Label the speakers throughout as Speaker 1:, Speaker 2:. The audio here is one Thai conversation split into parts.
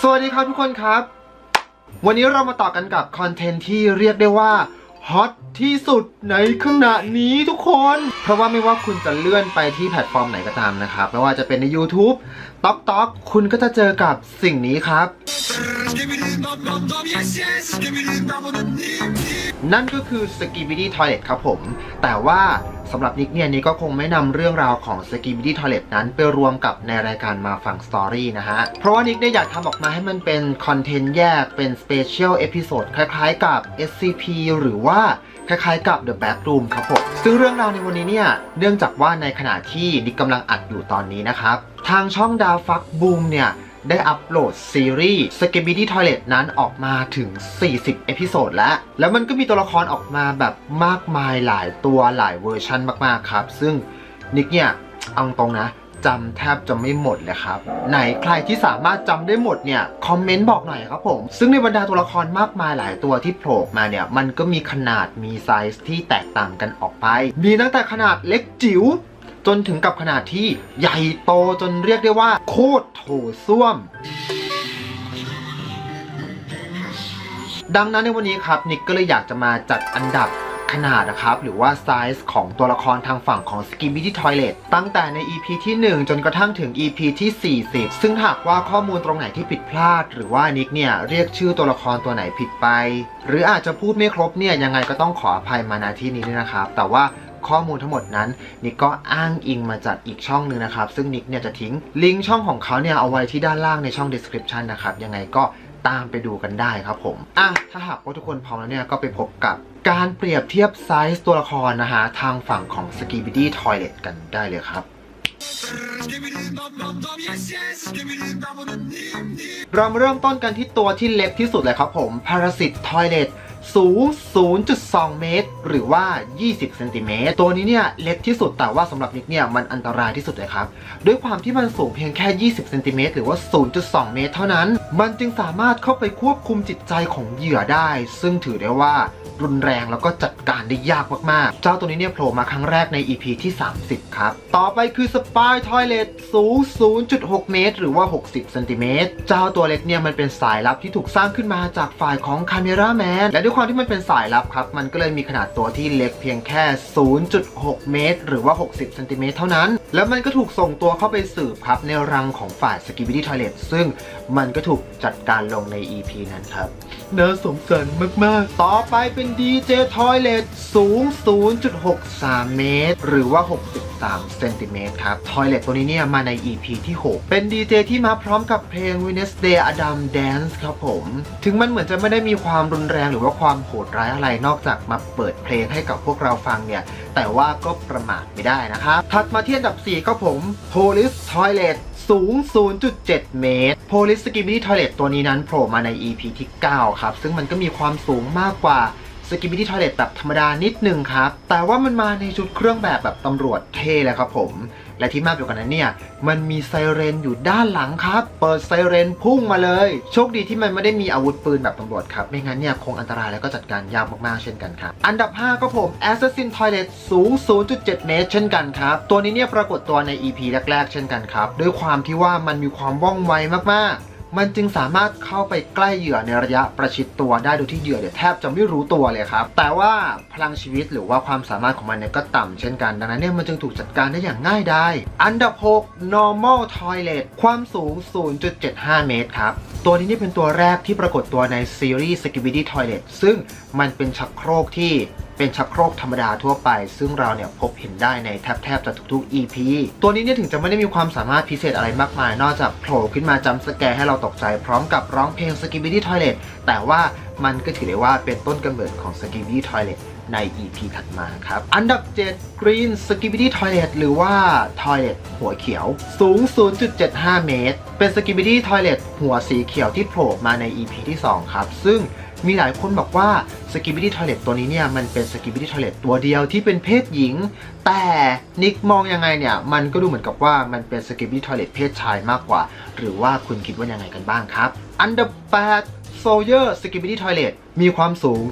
Speaker 1: สวัสดีครับทุกคนครับ วันนี้เรามาต่อกันกับคอนเทนต์ที่เรียกได้ว่าฮอตที่สุดในขณะนี้ทุกคน เพราะว่าไม่ว่าคุณจะเลื่อนไปที่แพลตฟอร์มไหนก็ตามนะครับ ไม่ว่าจะเป็นใน YouTube t o k t o k คุณก็จะเจอกับสิ่งนี้ครับ นั่นก็คือ s k i b i d y Toilet ครับผม แต่ว่า สำหรับนิกเนี่ยนี่ก็คงไม่นำเรื่องราวของ s k i b i d y Toilet นั้นไปรวมกับในรายการมาฟังสตอรี่นะฮะ เพราะว่านิกเนี่ยอยากทำออกมาให้มันเป็นคอนเทนต์แยกเป็น Special Episode คล้ายๆกับ SCP หรือว่าคล้ายๆกับ The Backroom ครับผม ซึ่งเรื่องราวในวันนี้เนี่ย เนื่องจากว่าในขณะที่นิกกำลังอัดอยู่ตอนนี้นะครับ ทางช่องดาวฟักบูมเนี่ย ได้อัปโหลดซีรีส์ s k i b i d y Toilet นั้นออกมาถึง 40 เอพิโซดแล้ว แล้วมันก็มีตัวละครออกมาแบบมากมายหลายตัวหลายเวอร์ชันมากๆครับ ซึ่งนิกเนี่ยเอาตรงนะจำแทบจะไม่หมดเลยครับ ไหนใครที่สามารถจำได้หมดเนี่ย คอมเมนต์บอกหน่อยครับผม ซึ่งในบรรดาตัวละครมากมายหลายตัวที่โผล่มาเนี่ย มันก็มีขนาดมีไซส์ที่แตกต่างกันออกไป มีตั้งแต่ขนาดเล็กจิ๋ว จนถึงกับขนาดที่ใหญ่โตจนเรียกได้ว่า โคตรโถส้วม ดังนั้นในวันนี้ครับนิกก็เลยอยากจะมาจัดอันดับขนาดนะครับ หรือว่าไซส์ของตัวละครทางฝั่งของ s k i b i d y Toilet ตั้งแต่ใน EP ที่ 1 จนกระทั่งถึง EP ที่ 40 ซึ่งหากว่าข้อมูลตรงไหนที่ผิดพลาด หรือว่านิกเนี่ย เรียกชื่อตัวละครตัวไหนผิดไป หรืออาจจะพูดไม่ครบเนี่ย ยังไงก็ต้องขออภัยมาณที่นี้ด้วยนะครับ แต่ว่า ข้อมูลทั้งหมดนั้น นิกก็อ้างอิงมาจากอีกช่องหนึ่งนะครับ ซึ่งนิกเนี่ยจะทิ้งลิงก์ช่องของเขาเนี่ยเอาไว้ที่ด้านล่างในช่อง description นะครับ ยังไงก็ตามไปดูกันได้ครับผมอะถ้าหากว่าทุกคนพร้อมแล้วเนี่ยก็ไปพบกับการเปรียบเทียบไซส์ตัวละครนะฮะทางฝั่งของ s k i b i d y Toilet กันได้เลยครับเรามาเริ่มต้นกันที่ตัวที่เล็กที่สุดเลยครับผม Parasit Toilet สูง 0.2 เมตร หรือว่า 20 เซนติเมตร ตัวนี้เนี่ยเล็กที่สุด แต่ว่าสำหรับนิกเนี่ยมันอันตรายที่สุดเลยครับ ด้วยความที่มันสูงเพียงแค่ 20 เซนติเมตร หรือว่า 0.2 เมตร เท่านั้น มันจึงสามารถเข้าไปควบคุมจิตใจของเหยื่อได้ ซึ่งถือได้ว่ารุนแรงแล้วก็จัดการได้ยากมากๆ เจ้าตัวนี้เนี่ยโผล่มาครั้งแรกใน EP ที่ 30 ครับ ต่อไปคือ Spy Toilet สูง 0.6 เมตร หรือว่า 60 เซนติเมตร เจ้าตัวเล็กเนี่ยมันเป็นสายลับที่ถูกสร้างขึ้นมาจากฝ่ายของ Camera Man และด้วยความที่มันเป็นสายลับครับ มันก็เลยมีขนาดตัวที่เล็กเพียงแค่ 0.6 เมตร หรือว่า 60เซนติเมตรเท่านั้น แล้วมันก็ถูกส่งตัวเข้าไปสืบครับในรังของฝ่าย s k i b i d y Toilet ซึ่งมันก็ถูกจัดการลงใน EP นั้นครับน่าสงสารมาก ๆ ต่อไปเป็น DJ Toilet สูง 0.63 เมตร หรือว่า 63 เซนติเมตรครับ Toilet ตัวนี้เนี่ยมาใน EP ที่ 6 เป็น DJ ที่มาพร้อมกับเพลง Wednesday Adam Dance ครับผม ถึงมันเหมือนจะไม่ได้มีความรุนแรงหรือว่าความความโหดร้ายอะไรนอกจากมาเปิดเพลงให้กับพวกเราฟังเนี่ย แต่ว่าก็ประมาทไม่ได้นะครับถัดมาที่อันดับ 4 ก็ผม Police Toilet สูง 0.7 เมตร Police Skibidi Toilet ตัวนี้นั้นโผล่มาใน EP ที่ 9 ครับ ซึ่งมันก็มีความสูงมากกว่า Skibidi Toilet แบบธรรมดานิดนึงครับ แต่ว่ามันมาในชุดเครื่องแบบแบบตำรวจเท่เลยครับผม และที่มากไปกว่านั้นเนี่ย มันมีไซเรนอยู่ด้านหลังครับ เปิดไซเรนพุ่งมาเลย โชคดีที่มันไม่ได้มีอาวุธปืนแบบตำรวจครับ ไม่งั้นเนี่ยคงอันตรายแล้วก็จัดการยากมากๆเช่นกันครับ อันดับ 5 ก็ผม Assassin Toilet สูง 0.7 เมตร เช่นกันครับ ตัวนี้เนี่ยปรากฏตัวใน EP แรกๆ เช่นกันครับ ด้วยความที่ว่ามันมีความว่องไวมากๆ มันจึงสามารถเข้าไปใกล้เหยื่อในระยะประชิดตัวได้โดยที่เหยื่อเนี่ยแทบจะไม่รู้ตัวเลยครับ แต่ว่าพลังชีวิตหรือว่าความสามารถของมันเนี่ยก็ต่ำเช่นกัน ดังนั้นเนี่ยมันจึงถูกจัดการได้อย่างง่ายดายอันดับ 6 normal toilet ความสูง 0.75 เมตรครับ ตัวนี้นี่เป็นตัวแรกที่ปรากฏตัวในซีรีส์ Skibidi Toilet ซึ่งมันเป็นชักโครกที่ เป็นชักโครกธรรมดาทั่วไป ซึ่งเราเนี่ยพบเห็นได้ในแทบแทบจะทุกๆ EP ตัวนี้เนี่ยถึงจะไม่ได้มีความสามารถพิเศษอะไรมากมาย นอกจากโผล่ขึ้นมาจำสแกร์ให้เราตกใจพร้อมกับร้องเพลง Skibidi Toilet แต่ว่ามันก็ถือได้ว่าเป็นต้นกำเนิดของ Skibidi Toilet ใน EP ถัดมาครับ อันดับ 7 Green Skibidi Toilet หรือว่า Toilet หัวเขียว สูง 0.75 เมตร เป็น Skibidi Toilet หัวสีเขียวที่โผล่มาใน EP ที่ 2 ครับ ซึ่ง มีหลายคนบอกว่า s k i b i d y Toilet ตัวนี้เนี่ย มันเป็น s k i b i d y Toilet ตัวเดียวที่เป็นเพศหญิง แต่นิกมองยังไงเนี่ย มันก็ดูเหมือนกับว่ามันเป็น s k i b i d y Toilet เพศชายมากกว่า หรือว่าคุณคิดว่ายังไงกันบ้างครับ อันดับ8 Soldier s k i b i d y Toilet มีความสูง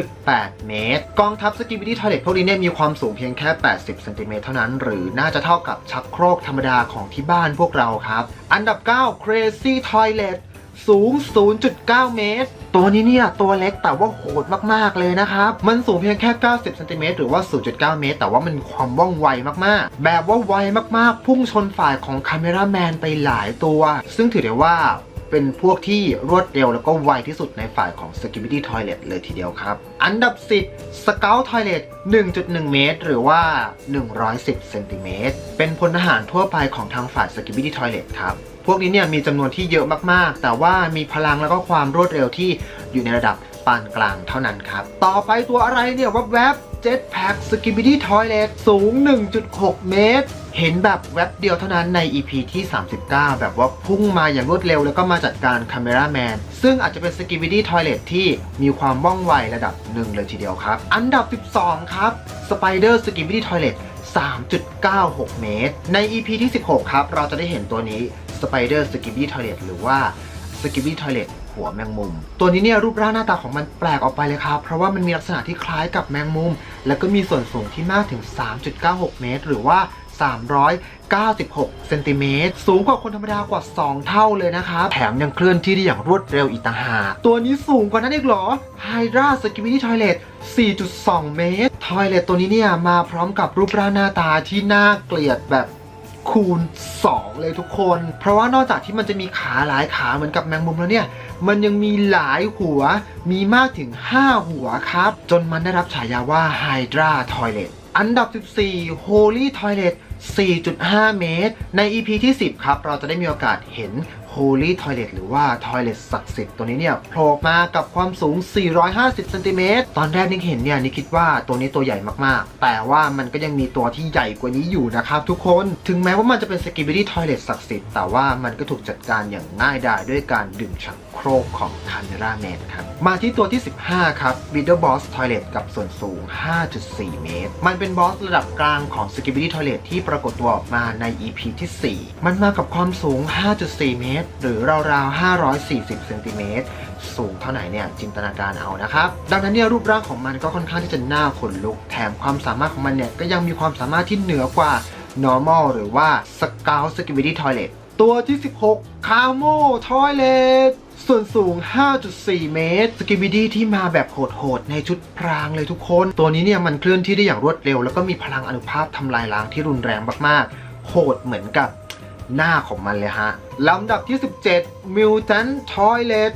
Speaker 1: 0.8 เมตร กองทัพ s k i b i d y Toilet พวกนี้เนี่ยมีความสูงเพียงแค่ 80 เซนติเมตรเท่านั้น หรือน่าจะเท่ากับชักโครกธรรมดาของที่บ้านพวกเราครับ อันดับ 9 Crazy Toilet สูง 0.9 เมตร ตัวนี้เนี่ย ตัวเล็กแต่ว่าโหดมาก ๆ เลยนะครับ มันสูงเพียงแค่ 90เซนติเมตรหรือว่า 0.9 เมตร แต่ว่ามันความว่องไวมาก ๆ แบบว่าไวมาก ๆ พุ่งชนฝ่ายของคาเมราแมนไปหลายตัว ซึ่งถือได้ว่าเป็นพวกที่รวดเร็วแล้วก็ไวที่สุดในฝ่ายของ s k i b i d y Toilet เลยทีเดียวครับ อันดับ 10 Scout Toilet 1.1 เมตร หรือว่า 110 เซนติเมตร เป็นพลทหารทั่วไปของทางฝ่าย s k i b i d y Toilet ครับพวกนี้เนี่ยมีจำนวนที่เยอะมากๆ แต่ว่ามีพลังแล้วก็ความรวดเร็วที่อยู่ในระดับปานกลางเท่านั้นครับ ต่อไปตัวอะไรเนี่ยวับแวบ Jetpack Skibidi Toilet สูง 1.6 เมตร เห็นแบบแวบเดียวเท่านั้นใน EP ที่ 39 แบบว่าพุ่งมาอย่างรวดเร็วแล้วก็มาจัดการคาเมราแมนซึ่งอาจจะเป็น Skibidi Toilet ที่มีความว่องไวระดับหนึ่งเลยทีเดียวครับ อันดับ 12 ครับ Spider Skibidi Toilet 3.96 เมตร ใน EP ที่ 16 ครับ เราจะได้เห็นตัวนี้ Spider Skibidi Toilet หรือว่า Skibidi Toilet หัวแมงมุม ตัวนี้เนี่ยรูปร่างหน้าตาของมันแปลกออกไปเลยครับ เพราะว่ามันมีลักษณะที่คล้ายกับแมงมุม แล้วก็มีส่วนสูงที่มากถึง 3.96 เมตร หรือว่า 396 เซนติเมตร สูงกว่าคนธรรมดากว่า 2 เท่าเลยนะครับ แถมยังเคลื่อนที่ได้อย่างรวดเร็วอีกต่างหาก ตัวนี้สูงกว่านั้นอีกเหรอ Hydra Skibidi Toilet 4.2 เมตร ทอยเลตตัวนี้เนี่ยมาพร้อมกับรูปร่างหน้าตาที่น่าเกลียดแบบ คูณ 2 เลยทุกคน เพราะว่านอกจากที่มันจะมีขาหลายขาเหมือนกับแมงมุมแล้วเนี่ย มันยังมีหลายหัว มีมากถึง 5 หัวครับ จนมันได้รับฉายาว่า Hydra Toilet อันดับ 14 Holy Toilet 4.5 เมตร ใน EP ที่ 10 ครับ เราจะได้มีโอกาสเห็น Holy Toilet หรือว่า Toilet ศักดิ์สิทธิ์ตัวนี้เนี่ยโผล่มากับความสูง 450เซนติเมตรตอนแรกนิกเห็นเนี่ยนิกคิดว่าตัวนี้ตัวใหญ่มากๆ แต่ว่ามันก็ยังมีตัวที่ใหญ่กว่านี้อยู่นะครับทุกคนถึงแม้ว่ามันจะเป็น Skibidi Toilet ศักดิ์สิทธิ์แต่ว่ามันก็ถูกจัดการอย่างง่ายดายด้วยการดึงชักโครกของ Camera Man ครับมาที่ตัวที่ 15 ครับ Middle Boss Toilet กับส่วนสูง 5.4 เมตร มันเป็นบอสระดับกลางของ Skibidi Toilet ที่ปรากฏตัวออกมาใน EP ที่ 4 มันมากับความสูง 5.4 เมตรหรือราวๆ 540เซนติเมตรสูงเท่าไหร่เนี่ยจินตนาการเอานะครับ ดังนั้นเนี่ยรูปร่างของมันก็ค่อนข้างที่จะน่าขนลุก แถมความสามารถของมันเนี่ยก็ยังมีความสามารถที่เหนือกว่า normal หรือว่า scout skibidi toilet ตัวที่ 16 camo toilet ส่วนสูง 5.4 เมตร สกิบิดี้ที่มาแบบโหดๆ ในชุดพรางเลยทุกคน ตัวนี้เนี่ยมันเคลื่อนที่ได้อย่างรวดเร็ว แล้วก็มีพลังอนุภาพทำลายล้างที่รุนแรงมากๆ โหดเหมือนกับ หน้าของมันเลยฮะลำดับที่ 17 Mutant Toilet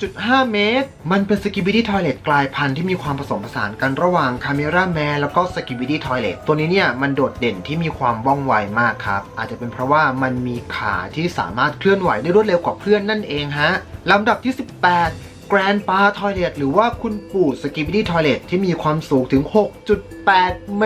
Speaker 1: 5.5 เมตร มันเป็น Skibidi Toilet กลายพันธุ์ที่มีความผสมผสานกันระหว่าง Camera Man แล้วก็ Skibidi Toilet ตัวนี้เนี่ยมันโดดเด่นที่มีความว่องไวมากครับ อาจจะเป็นเพราะว่ามันมีขาที่สามารถเคลื่อนไหวได้รวดเร็วกว่าเพื่อนนั่นเองฮะลำดับที่ 18 Grand Pa Toilet หรือว่าคุณปู่ Skibidi Toilet ที่มีความสูงถึง 6.8 เม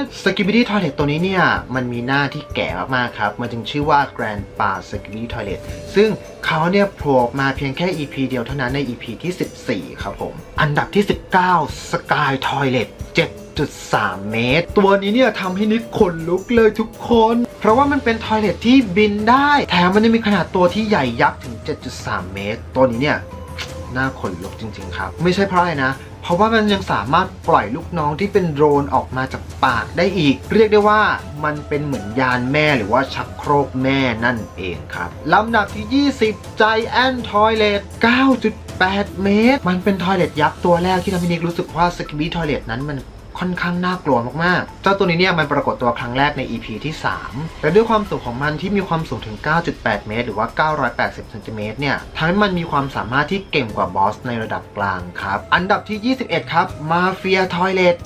Speaker 1: ตร Skibidi Toilet ตัวนี้เนี่ย มันมีหน้าที่แก่มากๆครับ มันจึงชื่อว่า Grand Pa Skibidi Toilet ซึ่งเขาเนี่ยโผล่มาเพียงแค่ EP เดียวเท่านั้นใน EP ที่ 14 ครับผม อันดับที่ 19 Sky Toilet 7.3 เมตร ตัวนี้เนี่ยทำให้นิกขนลุกเลยทุกคน เพราะว่ามันเป็นทอยเลทที่บินได้ แถมมันยังมีขนาดตัวที่ใหญ่ยักษ์ถึง 7.3 เมตร ตัวนี้เนี่ย น่าขนลุกจริง ๆ ครับ ไม่ใช่เพราะอะไรนะ เพราะว่ามันยังสามารถปล่อยลูกน้องที่เป็นโดรนออกมาจากปากได้อีก เรียกได้ว่ามันเป็นเหมือนยานแม่หรือว่าชักโครกแม่นั่นเองครับลำดับที่ 20 ใจแอนทอยเลต9.8 เมตร มันเป็นทอยเลตยักษ์ตัวแรกที่ทำให้นิกรู้สึกว่าสกิบี้ทอยเลตนั้นมัน ค่อนข้างน่ากลัวมากๆ เจ้าตัวนี้เนี่ยมันปรากฏตัวครั้งแรกใน EP ที่ 3 และด้วยความสูงของมันที่มีความสูงถึง 9.8 เมตร หรือว่า 980เซนติเมตรเนี่ยทำให้มันมีความสามารถที่เก่งกว่าบอสในระดับกลางครับ อันดับที่ 21 ครับ Mafia Toilet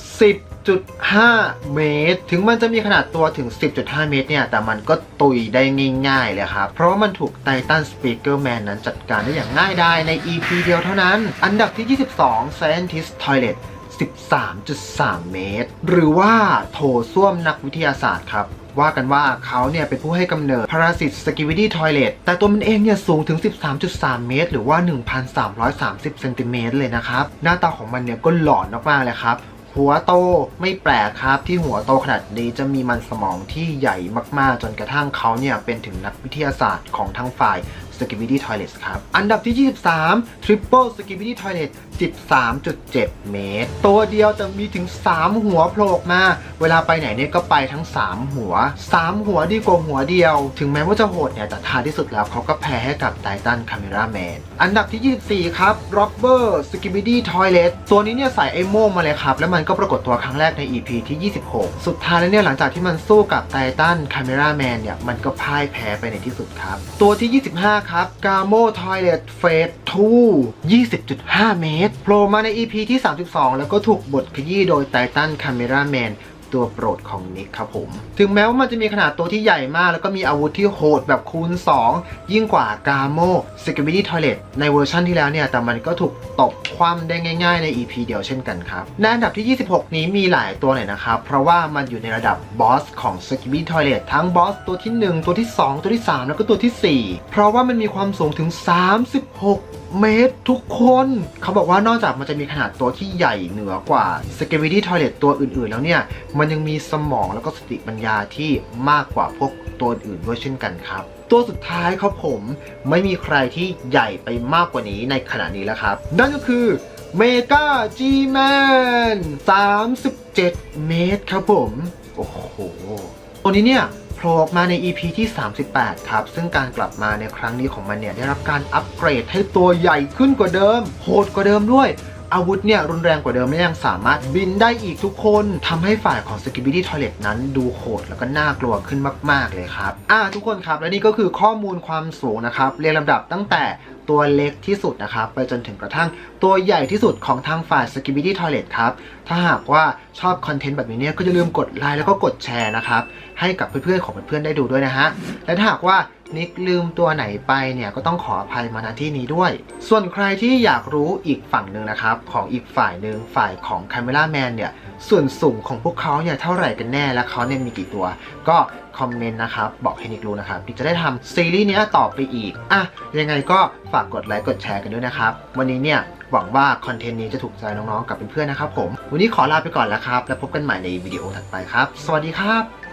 Speaker 1: 10.5 เมตร ถึงมันจะมีขนาดตัวถึง 10.5 เมตรเนี่ย แต่มันก็ตุยได้ง่ายๆเลยครับ เพราะว่ามันถูกไททันสปีกเกอร์แมนนั้นจัดการได้อย่างง่ายดายใน EP เดียวเท่านั้น อันดับที่ 22 Scientist Toilet 13.3 เมตร หรือว่าโถส้วมนักวิทยาศาสตร์ครับ ว่ากันว่าเขาเนี่ยเป็นผู้ให้กำเนิดพาราสิตสกิวิดี้ทอยเลตแต่ตัวมันเองเนี่ยสูงถึง 13.3 เมตร หรือว่า 1,330 เซนติเมตรเลยนะครับ หน้าตาของมันเนี่ยก็หลอนมากๆเลยครับหัวโตไม่แปลกครับที่หัวโตขนาดนี้จะมีมันสมองที่ใหญ่มากๆ จนกระทั่งเขาเนี่ยเป็นถึงนักวิทยาศาสตร์ของทางฝ่าย Skibidi Toilets ครับ อันดับที่ 23 Triple Skibidi Toilet 13.7 เมตร ตัวเดียวแต่มีถึง 3 หัวโผล่ออกมา เวลาไปไหนเนี่ยก็ไปทั้ง 3 หัว 3 หัวดีกว่าหัวเดียว ถึงแม้ว่าจะโหดเนี่ย แต่ท้ายที่สุดแล้วเขาก็แพ้ให้กับ Titan Camera Man อันดับที่ 24 ครับ Robber Skibidi Toilet ตัวนี้เนี่ยใส่ไอโม่งมาเลยครับ แล้วมันก็ปรากฏตัวครั้งแรกใน EP ที่ 26 สุดท้ายแล้วเนี่ยหลังจากที่มันสู้กับ Titan Camera Man เนี่ยมันก็พ่ายแพ้ไปในที่สุดครับ ตัวที่ 25ครับ Gamo Toilet Phase 2 20.5 เมตรโผล่มาใน EP ที่ 32 แล้วก็ถูกบทขยี้โดย Titan Camera Man ตัวโปรดของนิกครับผม ถึงแม้ว่ามันจะมีขนาดตัวที่ใหญ่มาก แล้วก็มีอาวุธที่โหดแบบคูณ 2 ยิ่งกว่ากาโม Security Toilet ในเวอร์ชันที่แล้วเนี่ย แต่มันก็ถูกตบคว่ำได้ง่าย ๆ ใน EP เดียวเช่นกันครับในอันดับที่ 26 นี้มีหลายตัวหน่อยนะครับ เพราะว่ามันอยู่ในระดับบอสของ Security Toilet ทั้งบอสตัวที่ 1 ตัวที่ 2 ตัวที่ 3 แล้วก็ตัวทีสี่ 4 เพราะว่ามันมีความสูงถึง 36เมตรทุกคน เขาบอกว่านอกจากมันจะมีขนาดตัวที่ใหญ่เหนือกว่า Security Toilet ตัวอื่นๆ แล้วเนี่ย มันันยังมีสมองแล้วก็สติปัญญาที่มากกว่าพวกตัวอื่นด้วยเช่นกันครับ ตัวสุดท้ายครับผมไม่มีใครที่ใหญ่ไปมากกว่านี้ในขณะนี้แล้วครับ นั่นก็คือเมกาจีแมน37 เมตรครับผม โอ้โห ตัวนี้เนี่ยโผล่ออกมาใน EP ที่ 38 ครับ ซึ่งการกลับมาในครั้งนี้ของมันเนี่ย ได้รับการอัปเกรดให้ตัวใหญ่ขึ้นกว่าเดิม โหดกว่าเดิมด้วย อาวุธเนี่ยรุนแรงกว่าเดิมและยังสามารถบินได้อีกทุกคนทำให้ฝ่ายของ Skibidi Toilet นั้นดูโหดแล้วก็น่ากลัวขึ้นมาก ๆ เลยครับ อ่าทุกคนครับ และนี่ก็คือข้อมูลความสูงนะครับ เรียงลำดับตั้งแต่ตัวเล็กที่สุดนะครับ ไปจนถึงกระทั่งตัวใหญ่ที่สุดของทางฝ่าย Skibidi Toilet ครับ ถ้าหากว่าชอบคอนเทนต์แบบนี้เนี่ยก็อย่าลืมกดไลค์แล้วก็กดแชร์นะครับ ให้กับเพื่อนๆของเพื่อนๆได้ดูด้วยนะฮะและถ้าหากว่า นิกลืมตัวไหนไปเนี่ยก็ต้องขออภัยมาณที่นี้ด้วย ส่วนใครที่อยากรู้อีกฝั่งหนึ่งนะครับ ของอีกฝ่ายหนึ่งฝ่ายของ Camera Man เนี่ยส่วนสูงของพวกเขาเนี่ยเท่าไหร่กันแน่และเขาเนี่ยมีกี่ตัว ก็คอมเมนต์นะครับ บอกให้นิกรู้นะครับนิกจะได้ทำซีรีส์นี้ต่อไปอีกอะยังไงก็ฝากกดไลค์กดแชร์กันด้วยนะครับ วันนี้เนี่ยหวังว่าคอนเทนต์นี้จะถูกใจน้องๆกับเพื่อนๆนะครับผม วันนี้ขอลาไปก่อนแล้วครับ แล้วพบกันใหม่ในวิดีโอถัดไปครับ สวัสดีครับ